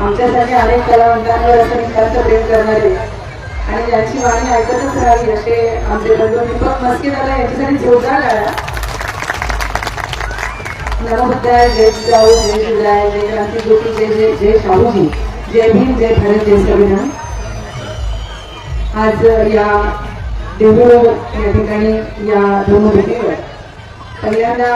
आमच्यासाठी अनेक कलावंतांवर असं निष्ठांत प्रेम करणारे. आणि ज्यांची वाणी ऐकतच राहावी असे आमचे बंधू. दीपक मस्के दादा यांच्यासाठी जोरदार गाळा नमोबद्धाय जय जिजाऊ जय शिवराय जय क्रांती ज्योती जय जय जय शाहूजी. जय भीम जय भारत जय संविधान. आज या देहू या ठिकाणी या धर्मभूमीवर पहिल्यांदा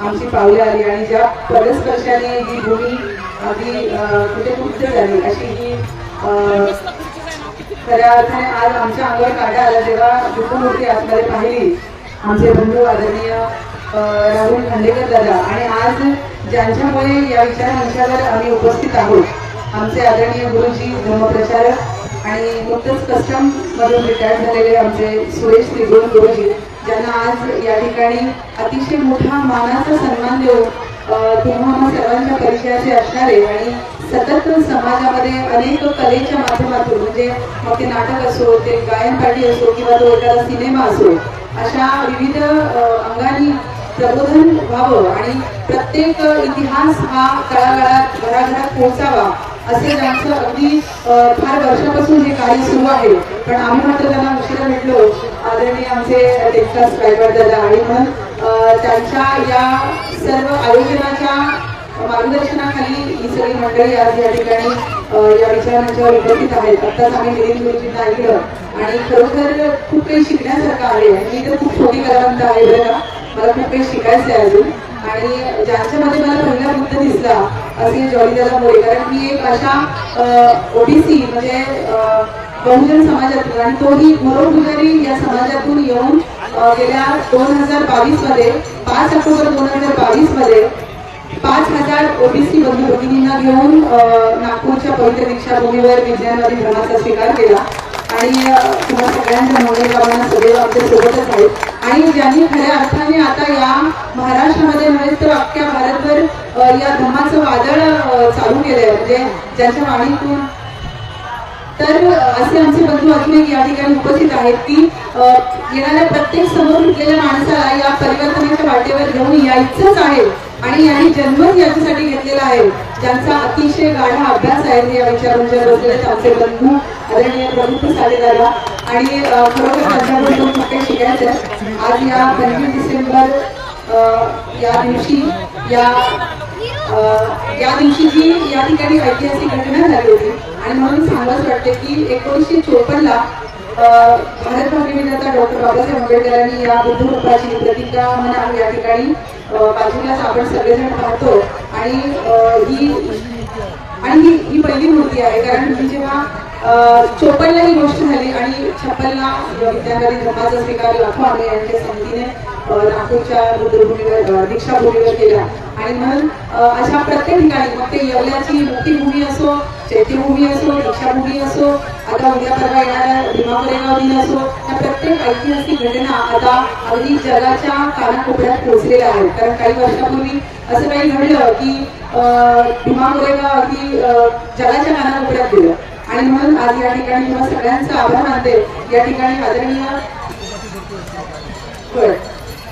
आमची पावले आली आणि ज्या परस्पर्शाने ही भूमी अगदी कुठे कुठे झाली अशी ही खऱ्या अर्थाने आज आमच्या अंगावर काढा आला तेव्हा दुःखमूर्ती असणारे पाहिली. आमचे बंधू आदरणीय राहुल खांडेकर दादा. आणि आज ज्यांच्यामुळे या विचार मंचावर आम्ही उपस्थित आहोत आमचे आदरणीय गुरुजी धर्मप्रचारक आणि नुकतंच कस्टम मधून रिटायर झालेले आमचे सुरेश त्रिगुण गुरुजी ज्यांना आज या ठिकाणी अतिशय मोठा मानाचा सन्मान देऊन अं, मग सर्वांच्या परिचयाचे असणारे आणि सतत समाजामध्ये अनेक कलेच्या माध्यमातून म्हणजे मग ते नाटक असो ते गायन पार्टी असो किंवा तो एखादा सिनेमा असो अशा विविध अंगांनी प्रबोधन व्हावं आणि प्रत्येक इतिहास हा तळागाळात घराघरात पोहोचावा असे त्यांचं अगदी फार वर्षापासून हे कार्य सुरू आहे. पण आम्ही मात्र त्यांना उशिरा भेटलो. आदरणीय आमचे टेक्सास गायकवाड दादा आणि म्हणून त्यांच्या या सर्व आयोजनाच्या मार्गदर्शनाखाली ही सगळी मंडळी आज या ठिकाणी या विचारांच्यावर उपस्थित आहेत. आत्ताच आम्ही मिलिंद गुरुजींना ऐकलं आणि खरोखर खूप काही शिकण्यासारखं आहे मी तर खूप छोटी कलावंत आहे बरं का. मला खूप काही शिकायचं आहे अजून. आणि ज्यांच्यामध्ये मला पहिला बुद्ध दिसला असे जॉली दादा मोरे कारण मी एक अशा ओबीसी म्हणजे बहुजन समाजातून आणि तोही मरोड गुजारी या समाजातून येऊन गेल्या दोन हजार बावीसमध्ये पाच ऑक्टोबर दोन हजार बावीसमध्ये पाच हजार ओबीसी बंधू भगिनींना घेऊन नागपूरच्या पवित्र दीक्षाभूमीवर विज्ञानवादी धर्माचा स्वीकार केला. आणि तुम्हाला तुम्हा सगळ्यांच्या मंगलकामना सदैव आमच्या सोबतच आहेत. आणि ज्यांनी खऱ्या अर्थाने आता या महाराष्ट्रामध्ये नव्हे तर अख्ख्या भारतभर या धर्माचं वादळ अं, चालू केलंय. म्हणजे ज्यांच्या वाणीतून तर असे आमचे बंधू अजून या ठिकाणी उपस्थित आहेत की येणाऱ्या प्रत्येक समोर उठलेल्या माणसाला या परिवर्तनाच्या वाटेवर घेऊन यायचंच आहे आणि यांनी जन्मच याच्यासाठी घेतलेला आहे. ज्यांचा अतिशय गाढा अभ्यास आहे या विचारांच्या बसलेले आमचे बंधू आदरणीय प्रमुख साले दादा. आणि खरोखर त्यांच्याबद्दल खूप काही शिकायचं आज या पंचवीस डिसेंबर या दिवशी या या दिवशी जी या ठिकाणी ऐतिहासिक घटना झाली होती. आणि म्हणून सांगावंच वाटते की एकोणीसशे चोपन्नला भारत भारतभाग डॉक्टर बाबासाहेब आंबेडकरांनी या बुद्धरूपाची प्रतिज्ञा म्हणा या ठिकाणी बाजूला बाजूलाच आपण सगळेजण पाहतो. आणि ही आणि ही ही पहिली मूर्ती आहे. कारण मी जेव्हा चोपनला ही गोष्ट झाली आणि छप्पनला विद्यार्थी धर्माचा स्वीकार लाखो आले यांच्या संधीने नागपूरच्या रुद्रभूमीवर दीक्षाभूमीवर केल्या आणि म्हणून अशा प्रत्येक ठिकाणी मग ते येवल्याची मुक्तीभूमी असो चैत्यभूमी असो दीक्षाभूमी असो आता उद्या परवा येणाऱ्या भीमा कोरेगाव दिन असो या प्रत्येक ऐतिहासिक घटना आता अगदी जगाच्या कानाकोपऱ्यात पोहोचलेल्या आहेत. कारण काही वर्षापूर्वी असं काही घडलं की अं, भीमा कोरेगाव अगदी जगाच्या कानाकोपऱ्यात गेलं. आणि म्हणून आज या ठिकाणी तुम्हा सगळ्यांचा आभार मानते. या ठिकाणी आदरणीय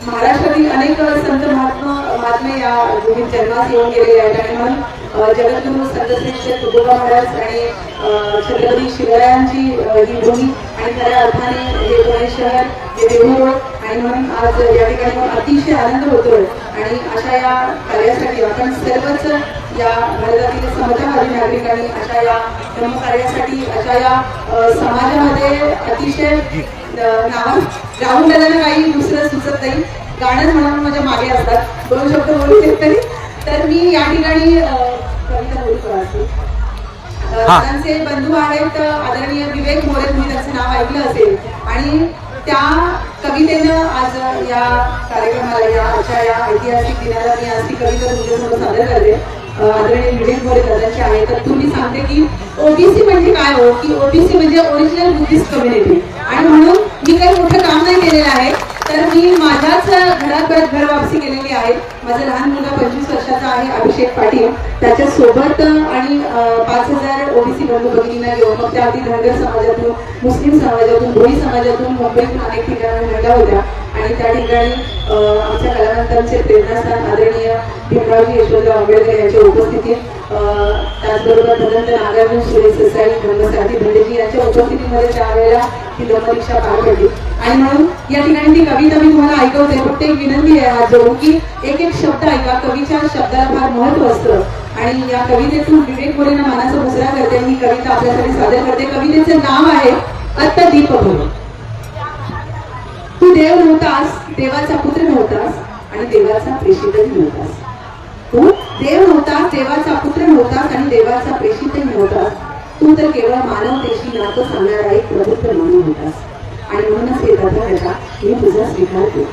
महाराष्ट्रातील अनेक संत महात्मा महात्मे या भूमीत जन्मास येऊन गेलेले आहेत. आणि म्हणून जगद्गुरु संत श्री तुकोबा महाराज आणि छत्रपती शिवरायांची ही भूमी आणि खऱ्या अर्थाने हे पुणे शहर हे देहू आणि म्हणून आज या ठिकाणी अतिशय आनंद होतोय. आणि अशा या कार्यासाठी आपण सर्वच या भारतातील नागरिकांनी अशा या धर्मकार्यासाठी अशा या समाजामध्ये अतिशय नाव राहुल दादांना काही दुसरं सुचत नाही. गाणंच म्हणून माझ्या मागे असतात. दोन शब्द बोलू देत तरी. तर मी या ठिकाणी कविता बोलतो. त्यांचे बंधू आहेत आदरणीय विवेक मोरे तुम्ही त्यांचं नाव ऐकलं असेल. आणि त्या कवितेनं आज या कार्यक्रमाला या अशा या ऐतिहासिक दिनाला मी आज ती कविता तुमच्यासमोर सादर करते. आहे. तर तुम्ही सांगते की ओबीसी म्हणजे काय हो? की ओबीसी म्हणजे ओरिजिनल बुद्धिस्ट कम्युनिटी आणि म्हणून मी काही मोठं काम नाही केलेलं आहे. तर मी माझ्याच घरात परत घर वापसी केलेली आहे. माझा लहान मुलगा पंचवीस वर्षाचा आहे अभिषेक पाटील. त्याच्या सोबत आणि पाच हजार ओबीसी बंधू भगिनींना घेऊन मग त्या अगदी धनगर समाजातून मुस्लिम समाजातून भोई समाजातून मुंबईतून अनेक ठिकाणी महिला होत्या. आणि त्या ठिकाणी आमच्या कलावंतांचे प्रेरणास्थान आदरणीय भीमरावजी यशवंतराव आंबेडकर यांच्या उपस्थितीत त्याचबरोबर भगवंत नागार्जुन सुरेश ससाई धर्मसारथी भंडेजी यांच्या उपस्थितीमध्ये त्यावेळेला ही धर्मदीक्षा पार पडली. आणि म्हणून या ठिकाणी ती कविता मी तुम्हाला ऐकवते. फक्त एक विनंती आहे आज जोडून की एक एक शब्द ऐका. कवीच्या शब्दाला फार महत्त्व असतं. आणि या कवितेतून विवेक मोरेनं मानाचा मुजरा करते. ही कविता आपल्यासाठी सादर करते. कवितेचं नाव आहे अत्तदीप म्हणून तू देव नव्हतास देवाचा पुत्र नव्हतास आणि देवाचा प्रेषितही नव्हतास. तू देव नव्हतास देवाचा पुत्र नव्हतास आणि देवाचा प्रेषितही नव्हतास. तू तर केवळ मानवतेशी नातं सांगणारा एक प्रबुद्ध मानव होतास. आणि म्हणूनच हे दादा मी तुझा स्वीकारतो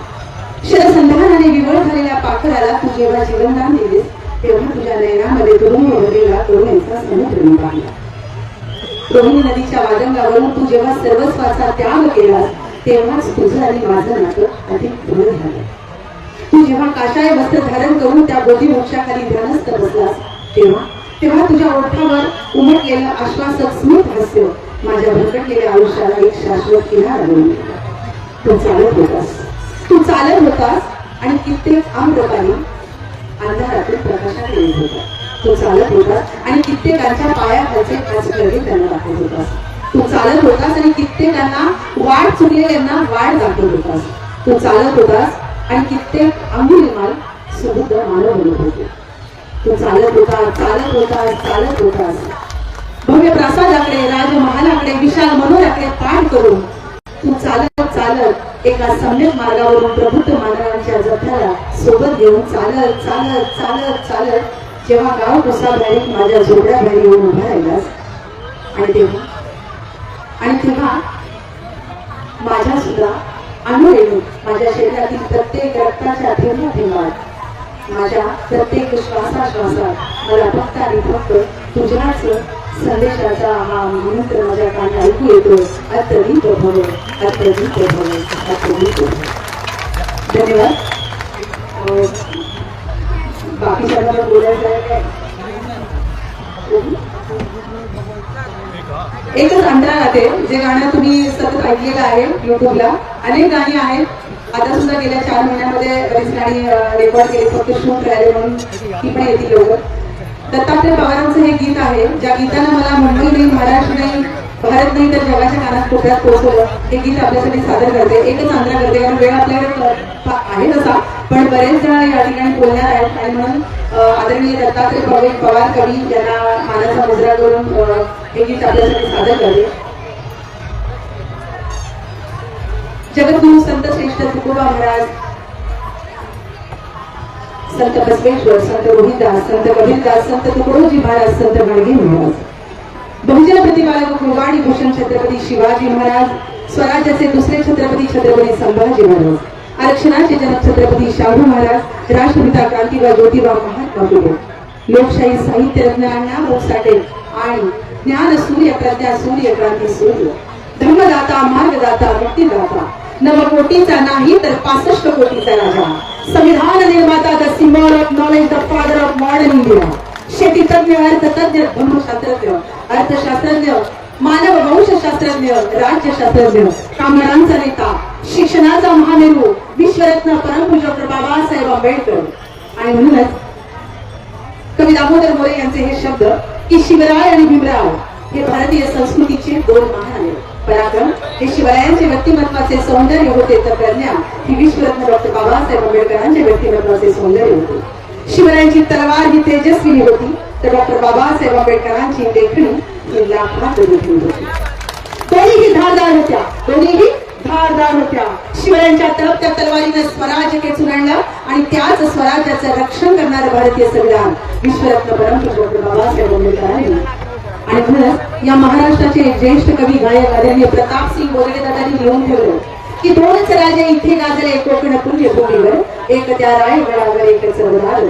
शरसंधानाने विवळ झालेल्या पाखराला तू जेव्हा जीवनदान दिलेस तेव्हा तुझ्या नयनामध्ये तरुण भरलेला करुणेचा समुद्र मी पाहिला रोहिणी नदीच्या वादंगावरून तू जेव्हा सर्वस्वाचा त्याग केलास तेव्हाच तुझं आणि माझं नातं अधिक दृढ झालं. तू जेव्हा काशाय वस्त्र धारण करून त्या बोधी वृक्षाखाली ध्यानस्थ बसलास तेव्हा तेव्हा तुझ्या ओठावर उमटलेलं आश्वासक स्मृत हास्य माझ्या भरकटलेल्या आयुष्याला एक शाश्वत किनारा बनवून तू चालत होतास. तू चालत होतास आणि कित्येक आम्रपाली अंधारातून प्रकाशात येत होता तू चालत होतास आणि कित्येकांच्या पायाखालचे आजकडे त्यांना दाखवत होतास. तू चालत होतास आणि कित्येकांना वाट चुकलेल्यांना वाट दाखवत होतास. तू चालत होतास आणि कित्येक अंगुलीमाल सुबुद्ध मानव बनत होते. तू चालत होतास चालत होतास चालत होतास. भव्य प्रासादाकडे राजमहालाकडे विशाल मनोराकडे पाठ करून तू चालत चालत एका सम्यक मार्गावरून प्रबुद्ध मानवांच्या जथ्याला सोबत घेऊन चालत चालत चालत चालत जेव्हा गाव कुसा बाहेर माझ्या जोड्या बाहेर येऊन उभा राहिलास. आणि तेव्हा आणि तेव्हा माझ्या सुद्धा अनुभव माझ्या शरीरातील प्रत्येक रक्ताच्या थेंबा थेंबात माझ्या प्रत्येक श्वासाश्वासात मला फक्त आणि फक्त तुझ्याच संदेशाचा हा मंत्र माझ्या कानी ऐकू येतो. अत्यधिक प्रभाव अत्यधिक प्रभाव अत्यधिक भव धन्यवाद. बाकी सर्वांना बोलायचं आहे काय? एकच अंतरा राहते जे गाणं तुम्ही सतत ऐकलेलं आहे युट्यूबला अनेक गाणी आहेत. आता सुद्धा गेल्या चार महिन्यामध्ये बरीच गाणी रेकॉर्ड केली. फक्त शूट राहिले म्हणून ती पण येतील लोक दत्तात्रय पवारांचं हे गीत आहे. ज्या गीतानं मला मुंबई नाही महाराष्ट्र नाही भारत नाही तर जगाच्या कानात कोपऱ्यात पोहोचवलं हे गीत आपल्यासाठी सादर करते. एकच आंध्रा करते. कारण वेळ आपल्याकडे आहे तसा. पण बरेच जण या ठिकाणी बोलणार आहेत. आणि म्हणून आदरणीय दत्तात्रय प्रवीण पवार कवी यांना मानाचा मुजरा करून हे गीत आपल्यासाठी सादर करते. जगद्गुरु संत श्रेष्ठ तुकोबा महाराज संत बसवेश्वर संत रोहिदास संत कबीरदास संत तुकडोजी महाराज संत गाडगे महाराज. बहुजन प्रतिपालक कुलवाडी भूषण छत्रपती शिवाजी महाराज स्वराज्याचे दुसरे छत्रपती छत्रपती संभाजी महाराज. आरक्षणाचे जनक छत्रपती शाहू महाराज राष्ट्रपिता क्रांतीबा ज्योतिबा महात्मा फुले लोकशाही साहित्य रत्न अण्णा साठे आणि ज्ञान सूर्य प्रज्ञा सूर्य क्रांती सूर्य धर्मदाता मार्गदाता मुक्तीदाता नव कोटीचा नाही तर पासष्ट कोटीचा राजा संविधान निर्माता the symbol of knowledge the father of modern India शेती तज्ञ अर्थतज्ञ धर्मशास्त्रज्ञ अर्थशास्त्रज्ञ मानव वंशशास्त्रज्ञ राज्यशास्त्रज्ञ कामगारांचा नेता शिक्षणाचा महामेरू विश्वरत्न परमपूज डॉक्टर बाबासाहेब आंबेडकर. आणि म्हणूनच कवी दामोदर मोरे यांचे हे शब्द की शिवराय आणि भीमराव हे भारतीय संस्कृतीचे दोन महान आहेत. पराक्रम हे शिवरायांचे व्यक्तिमत्वाचे सौंदर्य होते तर प्रज्ञा ही विश्वरत्न डॉक्टर बाबासाहेब आंबेडकरांचे व्यक्तिमत्वाचे सौंदर्य होते. शिवरायांची तलवार ही तेजस्विनी होती तर डॉक्टर बाबासाहेब आंबेडकरांची लेखणी ही लाखात लेखणी होती. दोन्हीही धारदार होत्या. दोन्हीही धारदार होत्या. शिवरायांच्या तळपत्या तलवारीनं स्वराज्य खेचून आणलं आणि त्याच स्वराज्याचं रक्षण करणारं भारतीय संविधान. विश्वरत्न परमपूज्य बाबासाहेब आंबेडकरांनी आणि म्हणूनच या महाराष्ट्राचे ज्येष्ठ कवी गायक आदरणीय प्रताप सिंग बोरगे दादांनी लिहून ठेवलं की दोनच राजे इथे गाजले कोकण पुण्य भूमीवर. एक त्या रायगडावर एक चौदार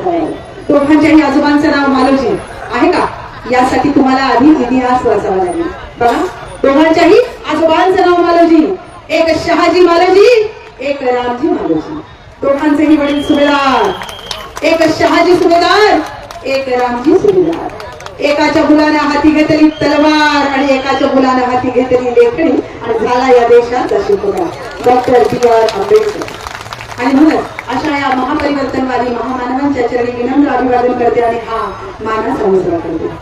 दोघांच्याही आजोबांचं नाव मालोजी आहे का? यासाठी तुम्हाला आधी इतिहास वाचावा लागेल. बघा दोघांच्याही आजोबांचं नाव मालोजी. एक शहाजी मालोजी एक रामजी मालोजी. दोघांचेही वडील सुभेदार. एक शहाजी सुभेदार एक रामजी सुभेदार. एकाच्या मुलानं हाती घेतली तलवार आणि एकाच्या मुलानं हाती घेतली लेखणी आणि झाला या देशाचा शिकवणार डॉक्टर बी आर आंबेडकर. आणि म्हणत अशा या महापरिवर्तनवादी महामानवांच्या चरणी विनम्र अभिवादन करते आणि हा मानस संस्कार करते.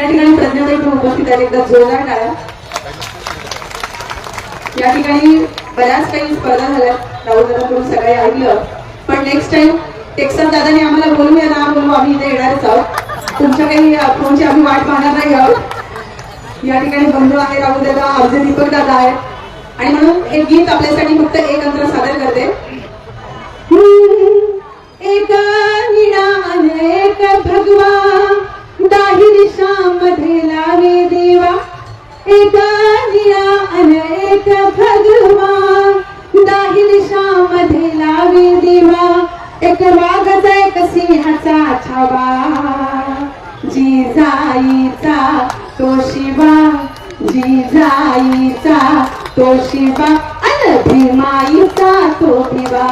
या ठिकाणी प्रज्ञाताई उपस्थित आहेत. एकदा जोरदार टाळा. या ठिकाणी बऱ्याच काही स्पर्धा झाल्या. राहुल दादाकडून सगळे ऐकलं. पण नेक्स्ट टाइम टेक्सर दादाने आम्हाला बोलूया ना बोलू आम्ही इथे येणारच आहोत. तुमच्या काही फोनची आम्ही वाट पाहणार नाही आहोत. या ठिकाणी बंधू आहे राहुल दादा अर्ज दीपक दादा आहे. आणि म्हणून हे गीत आपल्यासाठी फक्त एक अंतर सादर करते. एका निळा अनेक भगवा दाही दिशामध्ये लावे दे. एका अनेक भगवा दाही दिशामध्ये लावे देवा. एक वाघाचा एक सिंहाचा छावा. जिजाईचा तो शिवा जिजाईचा तो शिवा. अन भीमाईचा तो भिवा.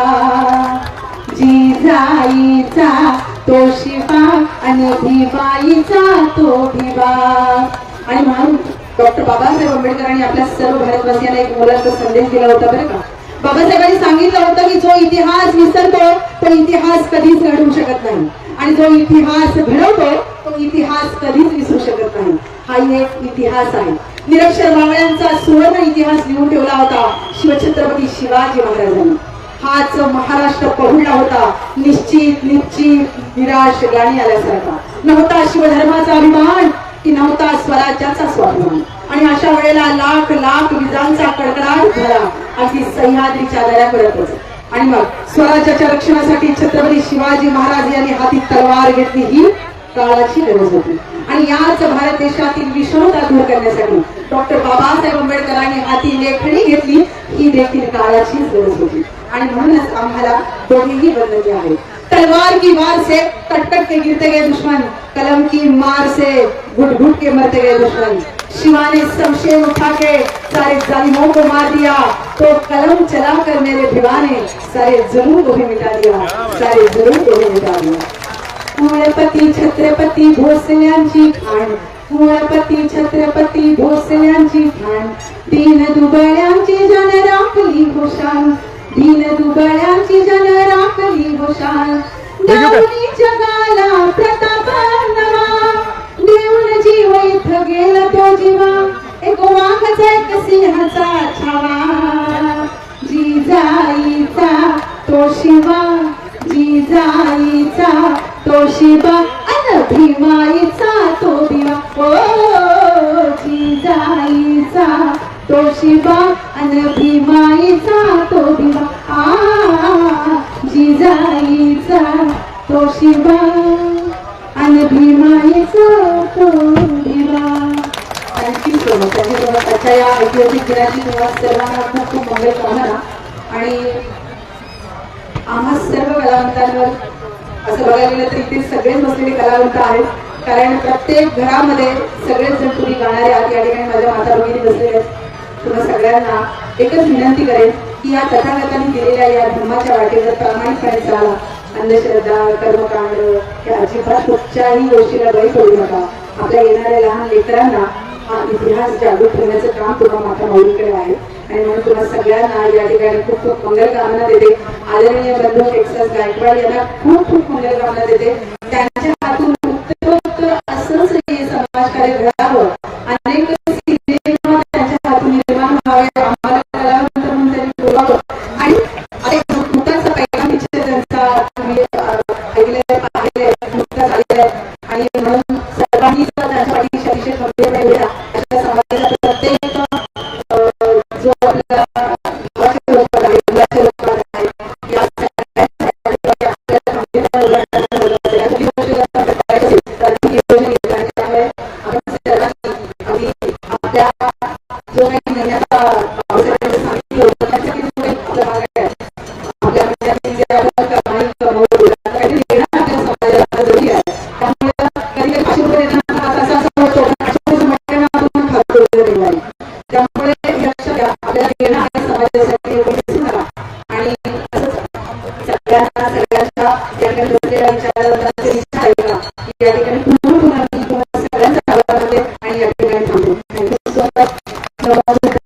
जिजाईचा तो शिवा आणि तो भिवा. आणि म्हणून डॉक्टर बाबासाहेब आंबेडकरांनी आपल्या सर्व भारतवासियांना एक मोलाचा संदेश दिला होता बरं का? बाबासाहेबांनी सांगितलं होतं की जो इतिहास विसरतो तो इतिहास कधीच घडवू शकत नाही. आणि जो इतिहास घडवतो तो इतिहास कधीच विसरू शकत नाही. हा एक इतिहास आहे. निरक्षर मावळ्यांचा सुवर्ण इतिहास लिहून ठेवला होता शिवछत्रपती शिवाजी महाराजांनी. हाच महाराष्ट्र पहुडला होता. निश्चित निश्चित निराश गाणी आल्यासारखा. नव्हता शिवधर्माचा अभिमान. की नव्हता स्वराज्याचा स्वाभिमान आणि अशा वेळेला लाख लाख विजांचा कडकडाट झाला. अगदी सह्याद्रीच्या दऱ्याकडतच. आणि मग स्वराज्याच्या रक्षणासाठी छत्रपती शिवाजी महाराज यांनी हाती तलवार घेतली ही काळाची गरज होती. आणि याच भारत देशातील विषमता दूर करण्यासाठी डॉक्टर बाबासाहेब आंबेडकरांनी हाती लेखणी घेतली ही देखील काळाची गरज होती. आणि म्हणूनच आम्हाला दोघेही बनलेले आहेत. तलवार की वार से कटकट के गिरते गए दुश्मन. कलम की मार से घुट घुट के मरते गए दुश्मन। शिवा ने शमशेर उठा के सारे जालिमों को मार दिया। तो कलम चला कर मेरे भिवा ने सारे जुलूम को भी मिटा दिया। सारे जुलूम को भी मिटा दिया। कुळपती छत्रपती भोसल्यांची खाण कुळपती छत्रपती भोसल्यांची खाण दीन दुबळ्यांची जन राखली होशान दीन दुबळ्यांची जन राखली दारुणी जगाला प्रताप जीव इथं गेला तो जीवा एक वाघाचा एक सिंहाचा छावा. जिजाईचा तो शिवा जिजाईचा तो शिवा अन भीमाईचा तो दिवा. ओ जिजाईचा तो शिवा अन भीमाईचा तो दिवा. आ जिजाईचा तो शिवा अन भीमाईचा तो दिवा थँक्यू सो मच या ऐतिहासिक दिनाची तुम्हाला सर्वांना खूप खूप मंगल कामना आणि आम्हा सर्व कलावंतांवर असं बघायला गेलं तर इथे सगळेच बसलेले कलावंत आहेत. कारण प्रत्येक घरामध्ये सगळेच जण तुम्ही गाणारे आहात. या ठिकाणी माझ्या माता भगिनी बसलेल्या आहेत. तुम्हा सगळ्यांना एकच विनंती करेन की या तथागतांनी दिलेल्या या धर्माच्या वाटेवर प्रामाणिकपणे चाला. अंधश्रद्धा कर्मकांड या अजिबात कुठच्याही गोष्टीला बळी पडू नका. आपल्या येणाऱ्या लहान लेकरांना हा इतिहास जागृत करण्याचं काम तुला माता माऊलीकडे आहे. आणि म्हणून तुला सगळ्यांना या ठिकाणी खूप खूप मंगल कामना देते. आदरणीय बंधू टेक्सास गायकवाड यांना खूप खूप मंगल कामना देते. त्यांच्या हातून उत्तरोत्तर असंच हे समाजकार्य घडावं.